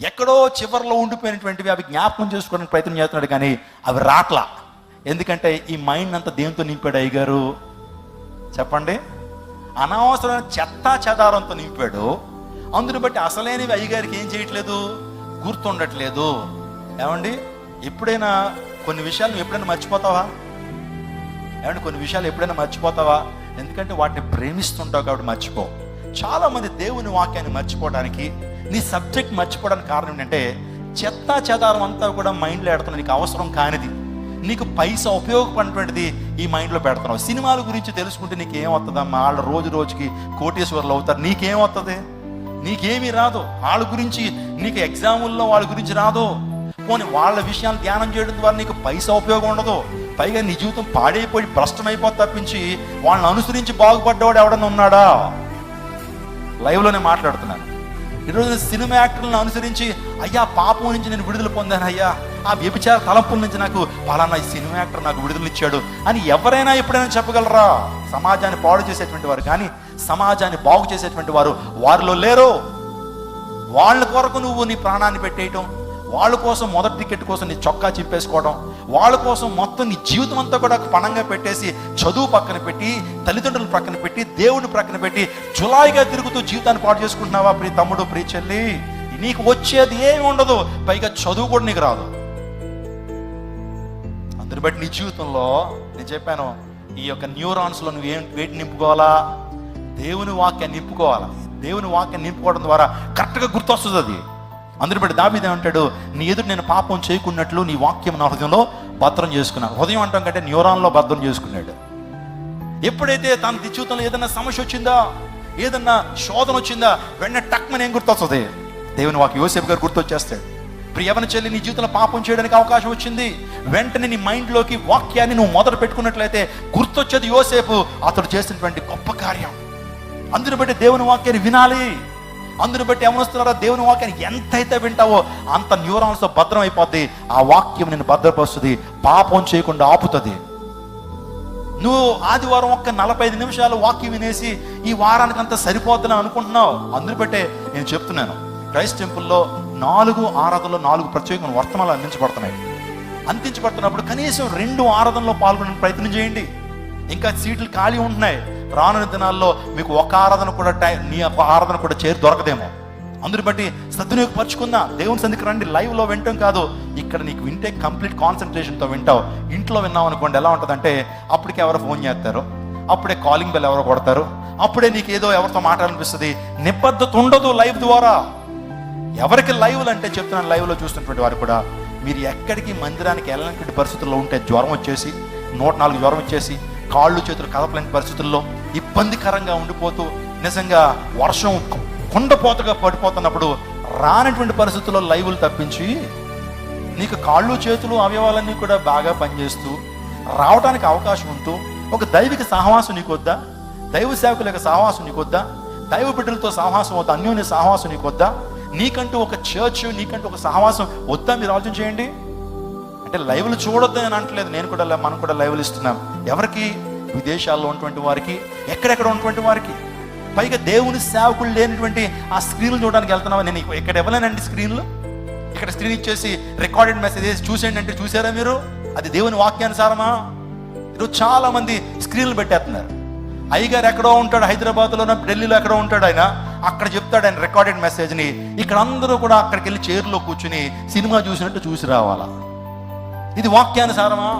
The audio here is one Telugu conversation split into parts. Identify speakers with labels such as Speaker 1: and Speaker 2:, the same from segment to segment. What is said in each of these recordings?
Speaker 1: ఎక్కడో చివరిలో ఉండిపోయినటువంటివి అవి జ్ఞాపకం చేసుకోవడానికి ప్రయత్నం చేస్తున్నాడు కానీ అవి రాట్లా. ఎందుకంటే ఈ మైండ్ అంతా దేంతో నింపాడు అయ్యగారు? చెప్పండి. అనవసరమైన చెత్త చెదారంతో నింపాడు. అందుని బట్టి అసలైనవి అయ్యగారికి ఏం చేయట్లేదు? గుర్తుండట్లేదు. ఏమండి? ఎప్పుడైనా కొన్ని విషయాలు ఎప్పుడైనా మర్చిపోతావా? ఏమండి? కొన్ని విషయాలు ఎప్పుడైనా మర్చిపోతావా? ఎందుకంటే వాటిని ప్రేమిస్తుంటావు కాబట్టి మర్చిపో. చాలామంది దేవుని వాక్యాన్ని మర్చిపోవడానికి నీ సబ్జెక్ట్ మర్చిపోవడానికి కారణం ఏంటంటే చెత్త చెదారం అంతా కూడా మైండ్లో పెడుతున్నా నీకు అవసరం కానిది. నీకు పైసా ఉపయోగపడినటువంటిది ఈ మైండ్లో పెడుతున్నావు. సినిమాల గురించి తెలుసుకుంటే నీకు ఏమవుతుందమ్మా వాళ్ళు రోజు రోజుకి కోటేశ్వర్లు అవుతారు. నీకేమవుతుంది నీకేమీ రాదు. వాళ్ళ గురించి నీకు ఎగ్జాముల్లో వాళ్ళ గురించి రాదు. పోనీ వాళ్ళ విషయాలు ధ్యానం చేయడం ద్వారా నీకు పైసా ఉపయోగం ఉండదు. పైగా నీ జీవితం పాడైపోయి భ్రష్టమైపోతే తప్పించి వాళ్ళని అనుసరించి బాగుపడ్డవాడు ఎవడన్నా ఉన్నాడా? లైవ్లోనే మాట్లాడుతున్నాను. ఈరోజు సినిమా యాక్టర్లను అనుసరించి అయ్యా పాపం నుంచి నేను విడుదల పొందాను అయ్యా. ఆ వ్యభిచార తలంపుల నుంచి నాకు పలానా ఈ సినిమా యాక్టర్ నాకు విడుదలనిచ్చాడు అని ఎవరైనా ఎప్పుడైనా చెప్పగలరా? సమాజాన్ని పాడు చేసేటువంటి వారు కానీ సమాజాన్ని బాగు చేసేటువంటి వారు వారిలో లేరు. వాళ్ళ కొరకు నువ్వు నీ ప్రాణాన్ని పెట్టేయటం వాళ్ళ కోసం మొదటి టికెట్ కోసం నీ చొక్కా చింపేసుకోవడం వాళ్ళ కోసం మొత్తం నీ జీవితం అంతా కూడా పణంగా పెట్టేసి చదువు పక్కన పెట్టి తల్లిదండ్రులు పక్కన పెట్టి దేవుని పక్కన పెట్టి జులాయిగా తిరుగుతూ జీవితాన్ని పాటు చేసుకుంటున్నావా ప్రియ తమ్ముడు ప్రియ చెల్లి? నీకు వచ్చేది ఏమి ఉండదు పైగా చదువు కూడా నీకు రాదు. అందుని బట్టి నీ జీవితంలో నేను చెప్పాను ఈ యొక్క న్యూరాన్స్లో నువ్వు ఏం వేటి నింపుకోవాలా? దేవుని వాక్యాన్ని నింపుకోవాలా? దేవుని వాక్యాన్ని నింపుకోవడం ద్వారా కరెక్ట్గా గుర్తొస్తుంది అది. అందుని బట్టి దాబీదే అంటాడు నీ ఎదురు నేను పాపం చేయకున్నట్లు నీ వాక్యం నా హృదయంలో భద్రం చేసుకున్నాను. హృదయం అంటాం కంటే న్యూరాన్లో భద్రం చేసుకున్నాడు. ఎప్పుడైతే తన జీవితంలో ఏదైనా సమస్య వచ్చిందా ఏదన్నా శోధన వచ్చిందా వెంటనే టక్మని ఏం గుర్తొస్తుంది? దేవుని వాకి యోసేపు గారు గుర్తొచ్చేస్తాడు. ఇప్పుడు చెల్లి నీ జీవితంలో పాపం చేయడానికి అవకాశం వచ్చింది. వెంటనే నీ మైండ్లోకి వాక్యాన్ని నువ్వు మొదలు పెట్టుకున్నట్లయితే గుర్తొచ్చేది యోసేపు. అతడు చేసినటువంటి గొప్ప కార్యం. అందుని బట్టి దేవుని వాక్యాన్ని వినాలి. అందుని బట్టి ఏమనొస్తున్నారా దేవుని వాక్యాన్ని ఎంతైతే వింటావో అంత న్యూరాన్స్తో భద్రం అయిపోద్ది ఆ వాక్యం నేను భద్రపరుస్తుంది. పాపం చేయకుండా ఆపుతుంది. నువ్వు ఆదివారం ఒక్క నలభై ఐదు నిమిషాలు వాక్యం వినేసి ఈ వారానికి అంత సరిపోద్దని అనుకుంటున్నావు? అందుని బట్టే నేను చెప్తున్నాను. క్రైస్ట్ టెంపుల్లో నాలుగు ఆరాధనలో నాలుగు ప్రత్యేకమైన వర్తమాలు అందించబడుతున్నాయి. అందించబడుతున్నప్పుడు కనీసం రెండు ఆరాధనలో పాల్గొనే ప్రయత్నం చేయండి. ఇంకా సీట్లు ఖాళీ ఉంటున్నాయి. రానున్న దినాల్లో మీకు ఒక ఆరాధన కూడా టైం నీ ఒక ఆరాధన కూడా చేరి దొరకదేమో. అందుని బట్టి సద్వినియోగపరచుకుందా దేవుని సందికి రండి. లైవ్లో వింటాం కాదు. ఇక్కడ నీకు వింటే కంప్లీట్ కాన్సన్ట్రేషన్తో వింటావు. ఇంట్లో విన్నావు అనుకోండి ఎలా ఉంటుందంటే అప్పటికి ఎవరో ఫోన్ చేస్తారు. అప్పుడే కాలింగ్ బెల్ ఎవరో కొడతారు. అప్పుడే నీకు ఏదో ఎవరితో మాట్లాడాలనిపిస్తుంది. నిబద్ధత ఉండదు లైవ్ ద్వారా. ఎవరికి లైవ్లు అంటే చెప్తున్నాను లైవ్లో చూస్తున్నటువంటి వారు కూడా మీరు ఎక్కడికి మందిరానికి వెళ్ళనటువంటి పరిస్థితుల్లో ఉంటే జ్వరం వచ్చేసి నూట నాలుగు జ్వరం వచ్చేసి కాళ్ళు చేతులు కదపలేని పరిస్థితుల్లో ఇబ్బందికరంగా ఉండిపోతూ నిజంగా వర్షం కుండపోతగా పడిపోతున్నప్పుడు రానటువంటి పరిస్థితుల్లో లైవ్లు తప్పించి నీకు కాళ్ళు చేతులు అవయవాలన్నీ కూడా బాగా పనిచేస్తూ రావడానికి అవకాశం ఉంటూ ఒక దైవిక సహవాసం నీకొద్దా దైవ సేవకుల యొక్క సహవాసం నీకొద్దా దైవ బిడ్డలతో సహవాసం వద్దా అన్యోన్య సహవాసం నీకొద్దా నీకంటూ ఒక చర్చ్ నీకంటూ ఒక సహవాసం వద్దా? మీరు ఆలోచన చేయండి. అంటే లైవ్లు చూడొద్దు అని అంటలేదు నేను కూడా మనం కూడా లైవ్లు ఇస్తున్నాం. ఎవరికి విదేశాల్లో ఉన్నటువంటి వారికి ఎక్కడెక్కడ ఉన్నటువంటి వారికి పైగా దేవుని సేవకులు లేనటువంటి ఆ స్క్రీన్లు చూడడానికి వెళ్తున్నావా? నేను ఇక్కడ ఇవ్వలేనండి స్క్రీన్లు ఇక్కడ స్క్రీన్ ఇచ్చేసి రికార్డెడ్ మెసేజ్ వేసి చూసేయండి అంటే చూసారా మీరు? అది దేవుని వాక్యానుసారమా? ఈరోజు చాలా మంది స్క్రీన్లు పెట్టేస్తున్నారు. అయ్యగారు ఎక్కడో ఉంటాడు హైదరాబాద్లో ఢిల్లీలో ఎక్కడో ఉంటాడు ఆయన. అక్కడ చెప్తాడు ఆయన రికార్డెడ్ మెసేజ్ని ఇక్కడ అందరూ కూడా అక్కడికి వెళ్ళి చైర్లో కూర్చుని సినిమా చూసినట్టు చూసి రావాలా? ఇది వాక్యానుసారమా?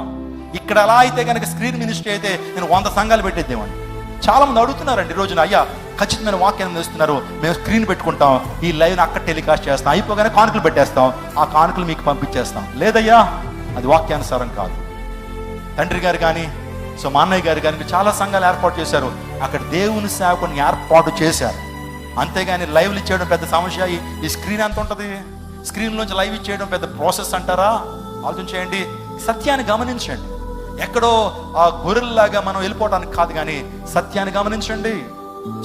Speaker 1: ఇక్కడ ఎలా అయితే కనుక స్క్రీన్ మినిస్ట్రీ అయితే నేను వంద సంఘాలు పెట్టేద్దేమని చాలా మంది అడుగుతున్నారండి ఈ రోజున అయ్యా ఖచ్చితమైన వాక్యాన్ని ఇస్తున్నారు మేము స్క్రీన్ పెట్టుకుంటాం ఈ లైవ్ అక్కడ టెలికాస్ట్ చేస్తాం అయిపోగానే కానుకలు పెట్టేస్తాం ఆ కానుకలు మీకు పంపించేస్తాం. లేదయ్యా అది వాక్యానుసారం కాదు. తండ్రి గారు కానీ సో మా అన్నయ్య గారు కానీ చాలా సంఘాలు ఏర్పాటు చేశారు. అక్కడ దేవుని సేవకుని ఏర్పాటు చేశారు. అంతేగాని లైవ్లు ఇచ్చేయడం పెద్ద సమస్య. ఈ- ఈ స్క్రీన్ ఎంత ఉంటుంది? స్క్రీన్ నుంచి లైవ్ ఇచ్చేయడం పెద్ద ప్రాసెస్ అంటారా? ఆలోచన చేయండి సత్యాన్ని గమనించండి. ఎక్కడో ఆ గొర్రెల్లాగా మనం వెళ్ళిపోవడానికి కాదు కానీ సత్యాన్ని గమనించండి.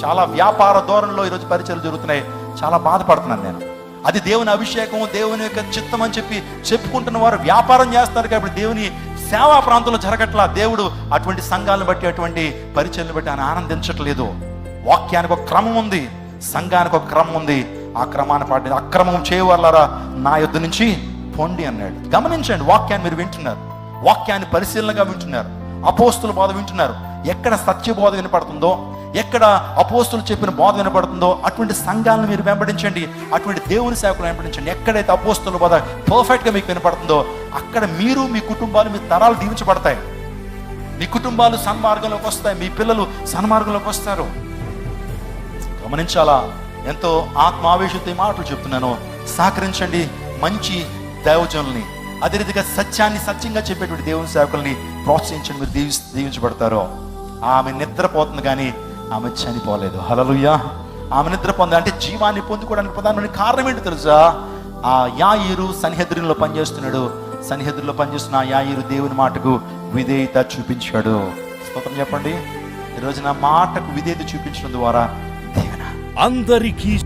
Speaker 1: చాలా వ్యాపార ధోరణిలో ఈరోజు పరిచయాలు జరుగుతున్నాయి. చాలా బాధపడుతున్నాను నేను. అది దేవుని అభిషేకం దేవుని యొక్క చిత్తం అని చెప్పి చెప్పుకుంటున్న వారు వ్యాపారం చేస్తారు కాబట్టి దేవుని సేవా ప్రాంతంలో జరగట్లా. దేవుడు అటువంటి సంఘాలను బట్టి అటువంటి పరిచయలను బట్టి ఆయన ఆనందించట్లేదు. వాక్యానికి ఒక క్రమం ఉంది. సంఘానికి ఒక క్రమం ఉంది. ఆ క్రమాన్ని పాటి అక్రమం చేయవాళ్ళారా నా యుద్ధ నుంచి పొండి అన్నాడు. గమనించండి వాక్యాన్ని మీరు వింటున్నారు. వాక్యాన్ని పరిశీలనగా వింటున్నారు. అపోస్తుల బోధ వింటున్నారు. ఎక్కడ సత్యబోధ వినపడుతుందో ఎక్కడ అపోస్తులు చెప్పిన బోధ వినపడుతుందో అటువంటి సంఘాలను మీరు వెంబడించండి. అటువంటి దేవుని సేవకులు వెంబడించండి. ఎక్కడైతే అపోస్తుల బోధ పర్ఫెక్ట్గా మీకు వినపడుతుందో అక్కడ మీరు మీ కుటుంబాలు మీ తరాలు దీవించబడతాయి. మీ కుటుంబాలు సన్మార్గంలోకి వస్తాయి. మీ పిల్లలు సన్మార్గంలోకి వస్తారు. గమనించాలా? ఎంతో ఆత్మావేశంతో మాటలు చెప్తున్నాను. సహకరించండి మంచి దైవజనుల్ని. అదే రీతిగా సత్యాన్ని సత్యంగా చెప్పేటువంటి దేవుని సేవకుల్ని ప్రోత్సహించండి మీరు దీవి దీవించబడతారో. ఆమె నిద్రపోతుంది కానీ ఆమె చనిపోలేదు. హలలుయ్యా ఆమె నిద్రపోంది అంటే జీవాన్ని పొందుకోవడానికి ప్రధానమైన కారణం ఏంటి తెలుసా? ఆ యాయిరు సన్హెద్రిలో పనిచేస్తున్నాడు. సన్హెద్రిలో పనిచేస్తున్న ఆ యాయిరు దేవుని మాటకు విధేయత చూపించాడు. స్తోత్రం చెప్పండి. ఈరోజు నా మాటకు విధేయత చూపించడం ద్వారా
Speaker 2: అందరికీ